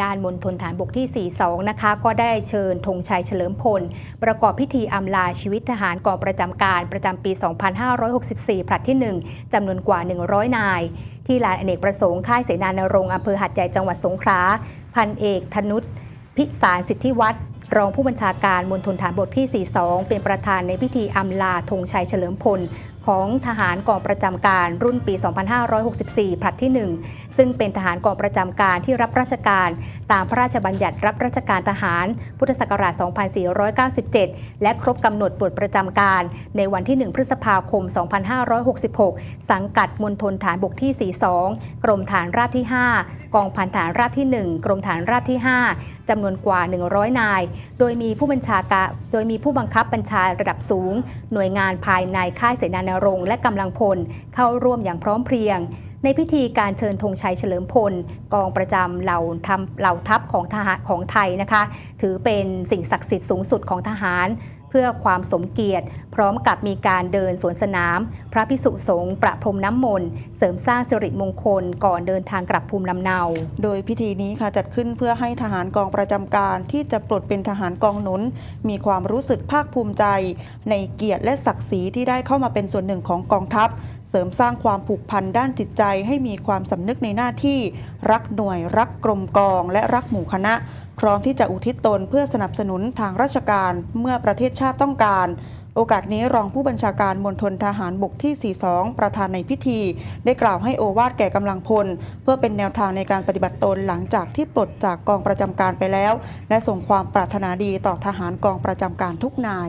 ด้านมณฑลฐานบกที่ 42 นะคะ ก็ได้เชิญธงชัยเฉลิมพล ประกอบพิธีอำลาชีวิตทหารกองประจำการประจำปี 2564 ผลัดที่ 1 จำนวนกว่า 100 นาย ที่ลานอเนกประสงค์ค่ายเสนานรงค์อำเภอหัดใหญ่จังหวัดสงขลา พันเอกธนุษพิสารสิทธิวัฒน์รองผู้บัญชาการมณฑลฐานบกที่ 42 เป็นประธานในพิธีอำลาธงชัยเฉลิมพลของทหารกองประจำการรุ่นปี 2564 ผลัดที่ 1 ซึ่งเป็นทหารกองประจำการที่รับราชการ ตามพระราชบัญญัติรับราชการทหาร พุทธศักราช 2497 และครบกำหนดปลดประจำการ ในวันที่ 1 พฤษภาคม 2566 สังกัดมณฑลฐานบกที่ 42 กรมฐานราบที่ 5 กองพันฐานราบที่ 1 กรมฐานราบที่ 5จำนวนกว่า 100 นาย โดยมีผู้บัญชาการ โดยมีผู้บังคับบัญชาระดับสูง หน่วยงานภายในค่ายเสนานรงค์และกำลังพลเข้าร่วมอย่างพร้อมเพรียง ในพิธีการเชิญธงชัยเฉลิมพล กองประจำเหล่าทำเหล่าทัพของทหารของไทยนะคะ ถือเป็นสิ่งศักดิ์สิทธิ์สูงสุดของทหาร เพื่อความสมเกียรติ พร้อมกับมีการเดินสวนสนาม พระพิสุสงฆ์ประพรมน้ำมนต์เสริมสร้างสิริมงคลก่อนเดินทางกลับภูมิลำเนา โดยพิธีนี้ค่ะจัดขึ้นเพื่อให้ทหารกองประจำการที่จะปลดเป็นทหารกองหนุน มีความรู้สึกภาคภูมิใจ ในเกียรติและศักดิ์ศรีที่ได้เข้ามาเป็นส่วนหนึ่งของกองทัพ เสริมสร้างความผูกพันด้านจิตใจให้มีความสำนึกในหน้าที่ รักหน่วยรักกรมกองและรักหมู่คณะพร้อมที่จะอุทิศตนเพื่อสนับสนุนทางราชการเมื่อประเทศชาติต้องการ โอกาสนี้รองผู้บัญชาการมณฑลทหารบกที่ 42 ประธานในพิธี ได้กล่าวให้โอวาดแก่กำลังพล เพื่อเป็นแนวทางในการปฏิบัติตนหลังจากที่ปลดจากกองประจำการไปแล้ว และส่งความปรารถนาดีต่อทหารกองประจำการทุกนาย